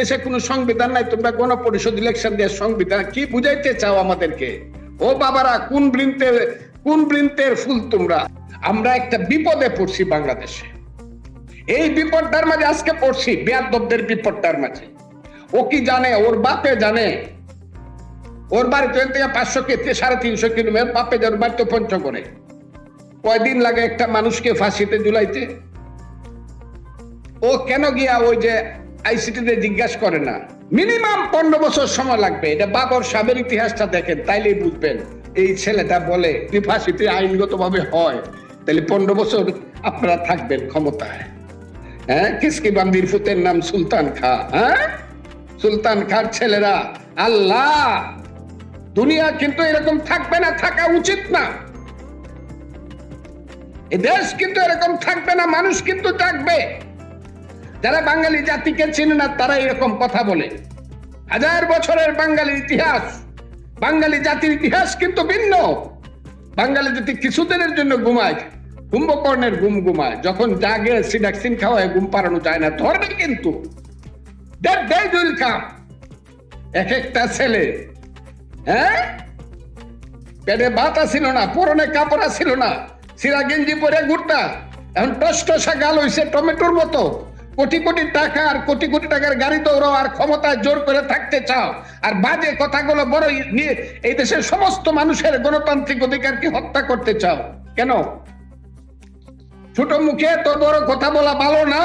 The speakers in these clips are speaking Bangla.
দেশে কোনো সংবিধান নাই, তোমরা গণপরিষদ ইলেকশন দিয়ে সংবিধান কি বুঝাইতে চাও আমাদেরকে? ও বাবারা, কোন বৃন্তে কোন বৃন্তের ফুল তোমরা? আমরা একটা বিপদে পড়ছি বাংলাদেশে। এই বিপদটার মাঝে আজকে পড়ছি, বেয়াদবদের বিপদটার মাঝে। ও কি জানে, ওর বাপে জানে? ওর বাড়িতে থেকে পাঁচশো কে সাড়ে তিনশো কিলোমিটার, বাপে যার বাড়িতে পঞ্চগড়ে। কয়দিন লাগে একটা মানুষকে ফাঁসিতে ঝুলাইতে? ও কেন গিয়া ওই যে আইসিটিতে জিজ্ঞাসা করে না। মিনিমাম পনেরো বছর সময় লাগবে। এটা বাবর সাবের ইতিহাসটা দেখেন, তাইলেই বুঝবেন। এই ছেলেটা বলে হয় তাহলে পনেরো বছর আপনারা থাকবেন ক্ষমতায়। হ্যাঁ নাম সুলতান খা হ্যাঁ? সুলতান খার ছেলেরা, আল্লাহ! দুনিয়া কিন্তু এরকম থাকবে না, থাকা উচিত না। এ দেশ কিন্তু এরকম থাকবে না, মানুষ কিন্তু থাকবে। যারা বাঙালি জাতিকে চিনে না তারা এরকম কথা বলে। হাজার বছরের বাঙালির ইতিহাস, বাঙালি জাতির ইতিহাস কিন্তু ভিন্ন। বাঙালি জাতি কিছুদিনের জন্য ঘুমায়, কুম্ভকর্ণের ঘুম ঘুমায়। যখন জাগে সিডাক্সিন খাওয়ায়, ঘুম পাড়ানো যায় না ধরবে কিন্তু। Day will come. এক একটা ছেলে হ্যাঁ? পেটে ভাত ছিল না, পরনে কাপড় ছিল না, সিরা গেঞ্জি পরে ঘুরতা। এখন টস টসা গাল হইছে টমেটোর মতো। কোটি কোটি টাকা আর কোটি কোটি টাকার গাড়ি দৌড়াও আর ক্ষমতায় জোর করে থাকতে চাও। আর বাজে কথাগুলো বড় নিয়ে এই দেশের সমস্ত মানুষের গণতান্ত্রিক অধিকারকে হত্যা করতে চাও? কেন? ছোট মুখে তো বড় কথা বলা ভালো না।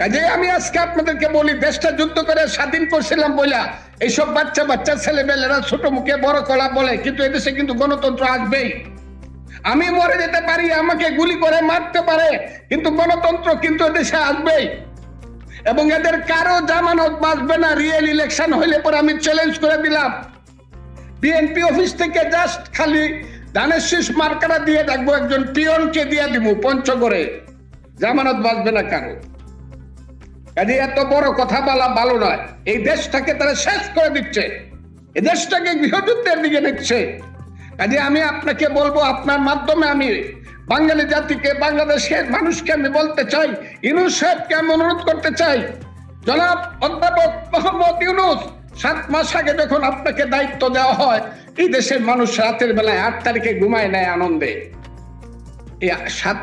কাজে আমি আজকে আপনাদেরকে বলি, দেশটা যুদ্ধ করে স্বাধীন করছিলাম বইলা এইসব বাচ্চা বাচ্চা ছেলেমেয়েরা ছোট মুখে বড় কলা বলে, কিন্তু এদেশে কিন্তু গণতন্ত্র আসবেই। আমি মরে যেতে পারি, আমাকে গুলি করে মারতে পারে, কিন্তু গণতন্ত্র কিন্তু দেশে আসবেই। এবং এদের কারও জামানত বাঁচবে না রিয়েল ইলেকশন হইলে পরে আমি চ্যালেঞ্জ করে দিলাম। বিএনপি অফিস থেকে জাস্ট খালি ধানের শীষ মার্কারা দিয়ে রাখব একজন পিয়নকে দিয়ে দিব পঞ্চগড়ে জামানত বাঁচবে না কারও। কাজে এত বড় কথা বলা ভালো নয়। এই দেশটাকে তারা শেষ করে দিচ্ছে। এই দেশটাকে গৃহযুদ্ধের দিকে নিচ্ছে। কাজে আমি আপনাকে বলব, আপনার মাধ্যমে আমি বাঙালি জাতিকে, বাংলাদেশের মানুষকে আমি বলতে চাই ইউনুস সাহেবকে আমি অনুরোধ করতে চাই। জনাব অধ্যাপক মোহাম্মদ ইউনুস, সাত মাস আগে যখন আপনাকে দায়িত্ব দেওয়া হয়, এই দেশের মানুষ রাতের বেলায় আট তারিখে ঘুমায় নেয় আনন্দে। সাত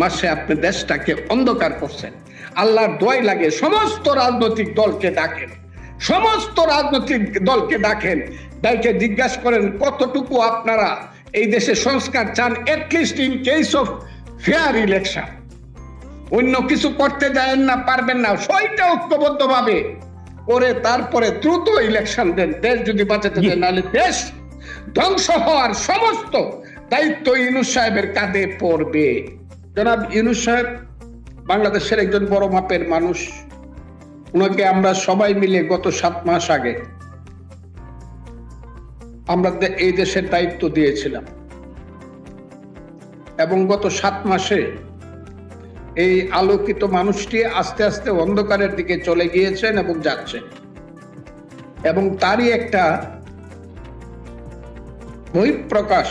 মাসে আপনি দেশটাকে অন্ধকার করছেন। আল্লাহর দোয়াই লাগে, সমস্ত রাজনৈতিক দলকে ডাকেন। সমস্ত রাজনৈতিক দলকে ডাকেন, ডাইকে জিজ্ঞাসা করেন, কতটুকু আপনারা এই দেশে সংস্কার চান at least in case of fair election অন্য কিছু করতে যায় না, পারবেন না, সইটা ঐক্যবদ্ধ ভাবে করে তারপরে দ্রুত ইলেকশন দেন। দেশ যদি বাঁচাতে চায় নাহলে দেশ ধ্বংস হওয়ার সমস্ত দায়িত্ব ইউনুস সাহেবের কাঁধে পড়বে। জনাব ইউনুস সাহেব বাংলাদেশের একজন বড় মাপের মানুষ। ওনাকে আমরা সবাই মিলে গত সাত মাস আগে আমরা এই দেশের দায়িত্ব দিয়েছিলাম। এবং গত সাত মাসে এই আলোকিত মানুষটি আস্তে আস্তে অন্ধকারের দিকে চলে গিয়েছেন এবং যাচ্ছেন এবং তারই একটা বহিঃপ্রকাশ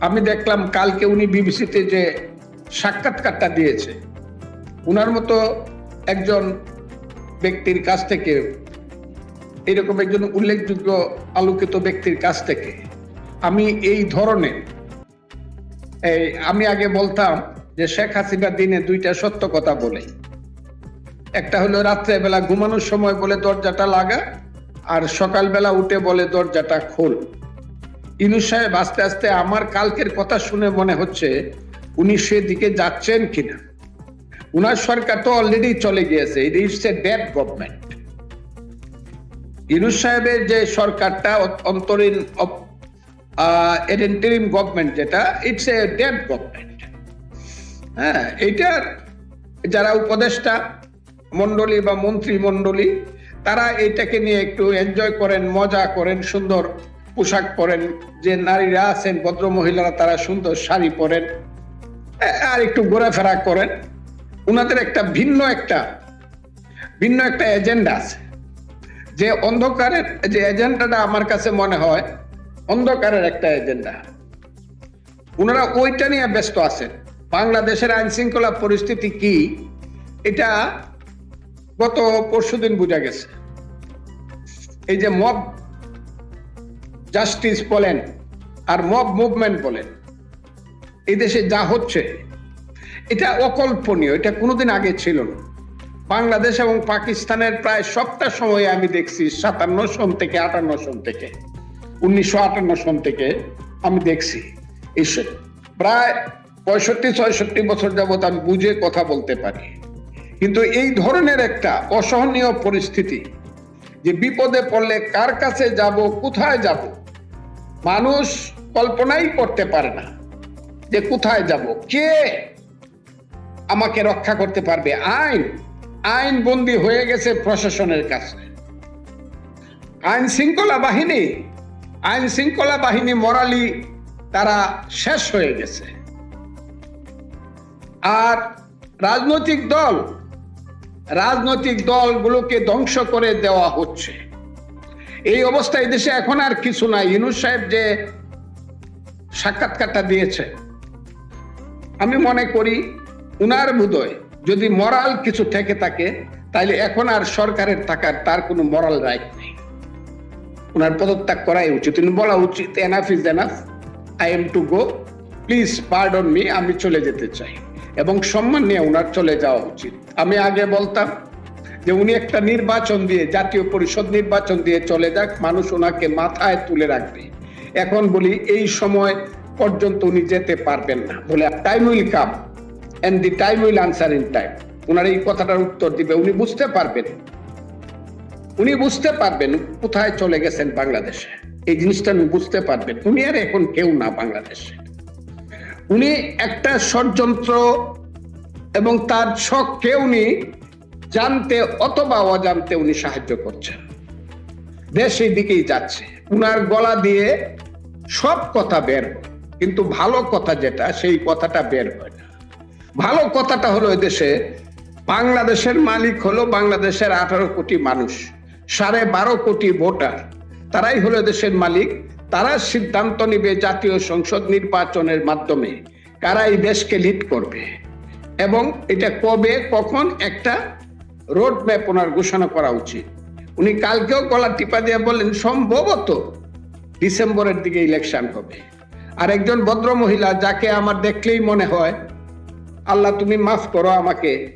আমি দেখলাম কালকে উনি বিবিসিতে যে সাক্ষাৎকারটা দিয়েছে। উনার মতো একজন ব্যক্তির কাছ থেকে, এরকম একজন উল্লেখযোগ্য আলোকিত ব্যক্তির কাছ থেকে, আমি এই ধরনের আমি আগে বলতাম যে শেখ হাসিনা দিনে দুইটা সত্য কথা বলে। একটা হলো রাত্রেবেলা ঘুমানোর সময় বলে দরজাটা লাগা, আর সকালবেলা উঠে বলে দরজাটা খোল। ইনু সাহেব আস্তে আস্তে আমার কালকের কথা শুনে মনে হচ্ছে উনি সেদিকে যাচ্ছেন কিনা। উনার সরকার তো অলরেডি চলে গিয়েছে it it's a dead government Yunus সাহেবের যে সরকারটা, অন্তরীণ এডেন্টারিম গভর্নমেন্ট যেটা ইটস এ ডেড গভর্নমেন্ট হ্যাঁ এইটার যারা উপদেষ্টা মন্ডলী বা মন্ত্রী মন্ডলী তারা এইটাকে নিয়ে একটু এনজয় করেন, মজা করেন, সুন্দর পোশাক পরেন, যে নারীরা আছেন ভদ্র মহিলারা তারা সুন্দর শাড়ি পরেন আর একটু ঘোরাফেরা করেন। উনাদের একটা ভিন্ন একটা ভিন্ন একটা এজেন্ডা আছে। যে অন্ধকারের, যে এজেন্ডাটা আমার কাছে মনে হয়, অন্ধকারের একটা এজেন্ডা ওনারা ওইটা নিয়ে ব্যস্ত আছেন। বাংলাদেশের আইন শৃঙ্খলা পরিস্থিতি কি? এটা গত পরশুদিন বোঝা গেছে। এই যে মব জাস্টিস বলেন আর মব মুভমেন্ট বলেন এই দেশে যা হচ্ছে এটা অকল্পনীয়, এটা কোনোদিন আগে ছিল না। বাংলাদেশ এবং পাকিস্তানের প্রায় সবটা সময় আমি দেখছি সাতান্ন সন থেকে আটান্ন সন থেকে, উনিশশো আটান্ন সন থেকে আমি দেখছি। এই প্রায় পঁয়ষট্টি, ছয়ষট্টি বছর যাবত আমি বুঝে কথা বলতে পারি। কিন্তু এই ধরনের একটা অসহনীয় পরিস্থিতি, যে বিপদে পড়লে কার কাছে যাব, কোথায় যাব, মানুষ কল্পনাই করতে পারে না যে কোথায় যাব, কে আমাকে রক্ষা করতে পারবে। আইন আইন বন্দী হয়ে গেছে প্রশাসনের কাছে। আইন শৃঙ্খলা বাহিনী, আইন শৃঙ্খলা বাহিনী মরালি তারা শেষ হয়ে গেছে। আর রাজনৈতিক দল, রাজনৈতিক দলগুলোকে ধ্বংস করে দেওয়া হচ্ছে। এই অবস্থায় দেশে এখন আর কিছু নাই। ইনুস সাহেব যে সাক্ষাৎকারটা দিয়েছে, আমি মনে করি উনার বোধয় যদি মরাল কিছু থেকে থাকে তাহলে এখন আর সরকারের থাকার তার কোনো মরাল রাইট নেই। উনার পদত্যাগ করাই উচিত। উনি বলা উচিত enough is enough I am to go please pardon me আমি চলে যেতে চাই। এবং সম্মান নিয়ে উনার চলে যাওয়া উচিত। আমি আগে বলতাম যে উনি একটা নির্বাচন দিয়ে, জাতীয় পরিষদ নির্বাচন দিয়ে চলে যাক, মানুষ ওনাকে মাথায় তুলে রাখবে। এখন বলি, এই সময় পর্যন্ত উনি যেতে পারবেন না। বলে time will come and the time will answer in time ওনার এই কথাটার উত্তর দিবে। উনি বুঝতে পারবেন। উনি বুঝতে পারবেন কোথায় চলে গেছেন বাংলাদেশে। এই জিনিসটা উনি বুঝতে পারবেন। উনি আর এখন কেউ না বাংলাদেশে। উনি একটা ষড়যন্ত্র এবং তার ছককে উনি জানতে অথবা অজান্তে উনি সাহায্য করছেন। দেশ এই দিকেই যাচ্ছে। উনার গলা দিয়ে সব কথা বের হয়। কিন্তু ভালো কথা যেটা, সেই কথাটা বের হয় না। ভালো কথাটা হলো এদেশে বাংলাদেশের মালিক হলো বাংলাদেশের আঠারো কোটি মানুষ, সাড়ে বারো কোটি ভোটার। তারাই হলো দেশের মালিক। তারা সিদ্ধান্ত নিবে জাতীয় সংসদ নির্বাচনের মাধ্যমে কারা এই দেশকে লিড করবে। এবং এটা কবে, কখন একটা রোড ম্যাপ ওনার ঘোষণা করা উচিত। উনি কালকেও গলা টিপা দিয়ে বললেন, সম্ভবত ডিসেম্বরের দিকে ইলেকশন হবে। আর একজন ভদ্র মহিলা যাকে আমার দেখলেই মনে হয় আল্লাহ তুমি মাফ করো আমাকে।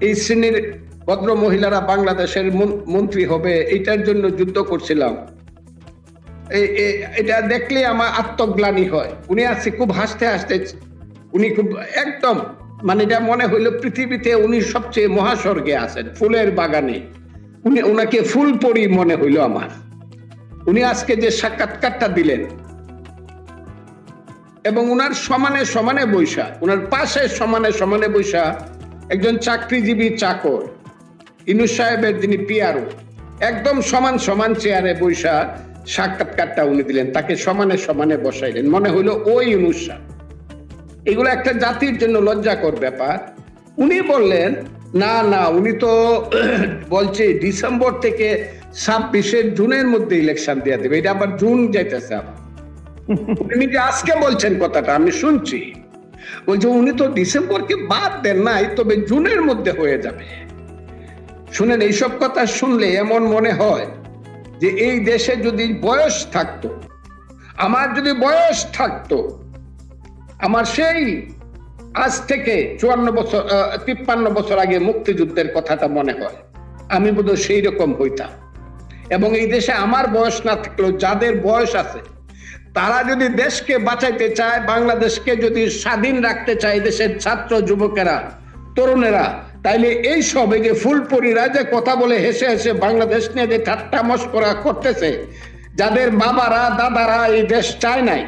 এই শ্রেণির ভদ্র মহিলারা বাংলাদেশের মন- মন্ত্রী হবে এটার জন্য যুদ্ধ করছিলাম। এটা দেখলে আমার আত্মগ্লানি হয়। উনি আজকে খুব হাসতে হাসতে, উনি খুব একদম মানে এটা মনে হইল পৃথিবীতে উনি সবচেয়ে মহাস্বর্গে আছেন, ফুলের বাগানে। উনি ওনাকে ফুল পরি মনে হইল আমার। উনি আজকে যে সাক্ষাৎকারটা দিলেন এবং উনার সমানে সমানে বৈশা, উনার পাশে সমানে সমানে বৈশা একজন চাকরিজীবী চাকর ইনু সাহেবের যিনি পিয়ারো একদম সমান সমান চেয়ারে বৈশা সাক্ষাৎকারটা উনি দিলেন, তাকে সমানে সমানে বসাইলেন। মনে হইল ওই ইনুস এগুলো একটা জাতির জন্য লজ্জাকর ব্যাপার। উনি বললেন, না না, উনি তো বলছে ডিসেম্বর থেকে ছাব্বিশের জুনের মধ্যে ইলেকশন দিয়ে দেবে, এটা আবার জুন যাইতেছে আবার। উনি যে আজকে বলছেন কথাটা, আমি শুনছি। বলছে, উনি তো ডিসেম্বরকে বাদ দেন নাই, তবে জুনের মধ্যে হয়ে যাবে। শুনেন, এইসব কথা শুনলে এমন মনে হয় যে এই দেশে যদি বয়স থাকতো, আমার যদি বয়স থাকতো, আমার সেই আজ থেকে চুয়ান্ন বছর তিপ্পান্ন বছর আগে মুক্তিযুদ্ধের কথাটা মনে হয়। আমি বোধহয় সেই রকম হইতাম। এবং এই দেশে আমার বয়স না থাকলেও যাদের বয়স আছে তারা যদি দেশকে বাঁচাইতে চায়, বাংলাদেশকে যদি স্বাধীন রাখতে চায় দেশের ছাত্র, যুবকেরা, তরুণেরা, তাইলে এই সব যে ফুলপরিরা যে কথা বলে হেসে হেসে বাংলাদেশ নিয়ে যে ঠাট্টা মস্করা করতেছে, যাদের বাবারা, দাদারা এই দেশ চায় নাই,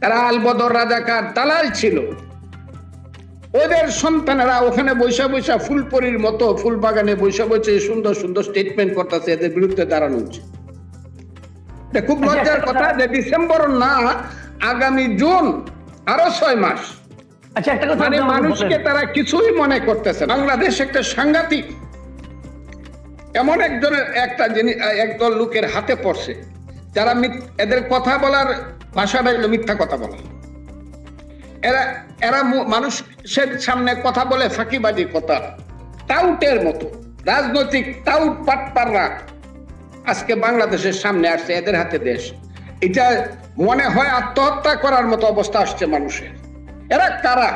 তারা আলবদর রাজাকার দালাল ছিল। ওদের সন্তানেরা ওখানে বৈশা বৈশা ফুলপরির মতো ফুল বাগানে বৈশা বসে সুন্দর সুন্দর স্টেটমেন্ট করতেছে, এদের বিরুদ্ধে দাঁড়ানো উচিত। খুব লজ্জার কথা যে ডিসেম্বর না আগামী জুন আরও ছয় মাস। আচ্ছা একটা কথা মানে মানুষকে তারা কিছুই মনে করতেছে বাংলাদেশ একটা সাংঘাতিক। এমন একজনের একটা জিনিস একদল লোকের হাতে পড়ছে যারা এদের কথা বলার ভাষাটা হলো মিথ্যা কথা বলা। এরা এরা মানুষের সামনে কথা বলে ফাঁকিবাজি কথা। টাউটের মতো। রাজনৈতিক টাউট পাটপাররা। আজকে বাংলাদেশের সামনে আসছে, এদের হাতে দেশ। এটা মনে হয় আত্মহত্যা করার মতো অবস্থা আসছে মানুষের। এরা কারা?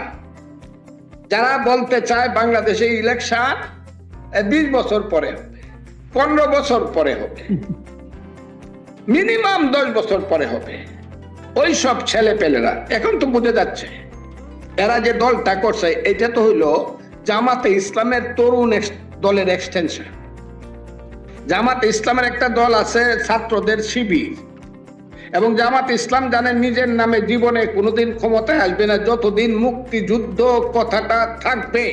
যারা বলতে চায় বাংলাদেশে ইলেকশন বিশ বছর পরে হবে পনেরো বছর পরে হবে মিনিমাম দশ বছর পরে হবে। ওই সব ছেলে পেলেরা এখন তো বুঝে যাচ্ছে, এরা যে দলটা করছে, এটা তো হইল জামাতে ইসলামের তরুণ দলের এক্সটেনশন জামাতে ইসলামের একটা দল আছে ছাত্রদের শিবির। এবং জামাত ইসলাম জানেন নিজের নামে জীবনে কোনোদিন ক্ষমতায় আসবে না, যতদিন মুক্তিযুদ্ধ কথাটা থাকবে।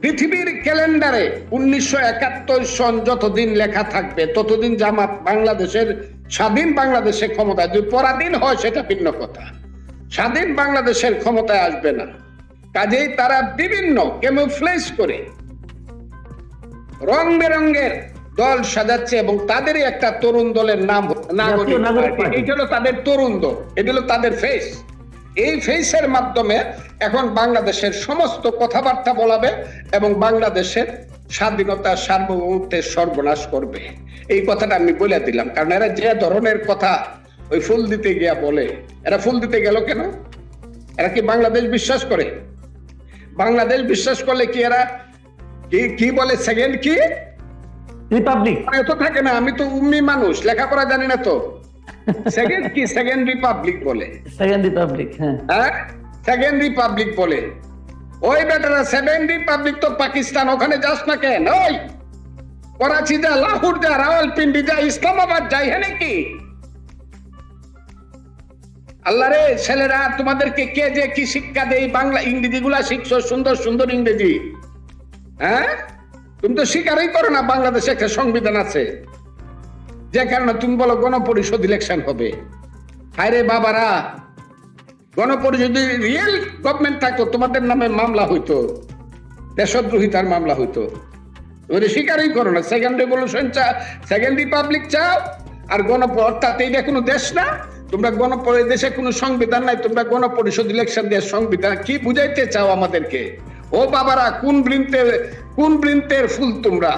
পৃথিবীর ক্যালেন্ডারে উনিশশো একাত্তর সন যতদিন লেখা থাকবে, ততদিন জামাত বাংলাদেশের, স্বাধীন বাংলাদেশে ক্ষমতায়, যদি পরাধীন হয় সেটা ভিন্ন কথা। স্বাধীন বাংলাদেশের ক্ষমতায় আসবে না। কাজেই তারা বিভিন্ন কেমোফ্লেজ করে রং বেরঙ্গের দল সাজাচ্ছে এবং তাদেরই একটা তরুণ দলের নাম নাগরিক। এটা হলো তাদের তরুণ দল এটা হলো তাদের ফেস এই ফেসের মাধ্যমে এখন বাংলাদেশের সমস্ত কথাবার্তা বলাবে এবং বাংলাদেশের স্বাধীনতা সার্বভৌমত্বের সর্বনাশ করবে। এই কথাটা আমি বলে দিলাম কারণ এরা যে ধরনের কথা ওই ফুল দিতে গিয়া বলে এরা ফুল দিতে গেল কেন? এরা কি বাংলাদেশ বিশ্বাস করে? বাংলাদেশ বিশ্বাস করলে কি এরা কি কি বলে সেকেন্ড কি? রিপাবলিক মানে তো থাকে না আমি তো উম্মি মানুষ লেখাপড়া জানি না তো। সেকেন্ড কি সেকেন্ড রিপাবলিক বলে। সেকেন্ড রিপাবলিক হ্যাঁ। হ্যাঁ? সেকেন্ড রিপাবলিক বলে। ওই বেটারা সেভেন রিপাবলিক তো পাকিস্তান ওখানে যাস না কেন? ওই করাচি যা লাহোর যা রাওয়ালপিন্ডি যা ইসলামাবাদ যাই হ্যাঁ নাকি? আল্লাহ রে ছেলেরা তোমাদেরকে কে যে কি শিক্ষা দেয় বাংলা ইংরেজি গুলা শিখছো সুন্দর সুন্দর ইংরেজি। হ্যাঁ? তুমি তো স্বীকারই করো না বাংলাদেশে একটা সংবিধান আছে, যে কারণে তুমি বলো গণপরিষদ ইলেকশন হবে। হায় রে বাবারা, গণপরিষদ রিয়েল গভর্নমেন্ট থাকতো, তোমাদের নামে মামলা হইতো দেশদ্রোহিতার মামলা হইতো। তুমি স্বীকারই করো না সেকেন্ড রেভলিউশন চা সেকেন্ড রিপাবলিক চাও, আর গণ, অর্থাৎ এইটা কোনো দেশ না, তোমরা গণপরি দেশে কোনো সংবিধান নাই, তোমরা গণপরিষদ ইলেকশন দিয়ে সংবিধান কি বুঝাইতে চাও আমাদেরকে? ও বাবারা কোন বৃন্তের কোন বৃন্তের ফুল তোমরা?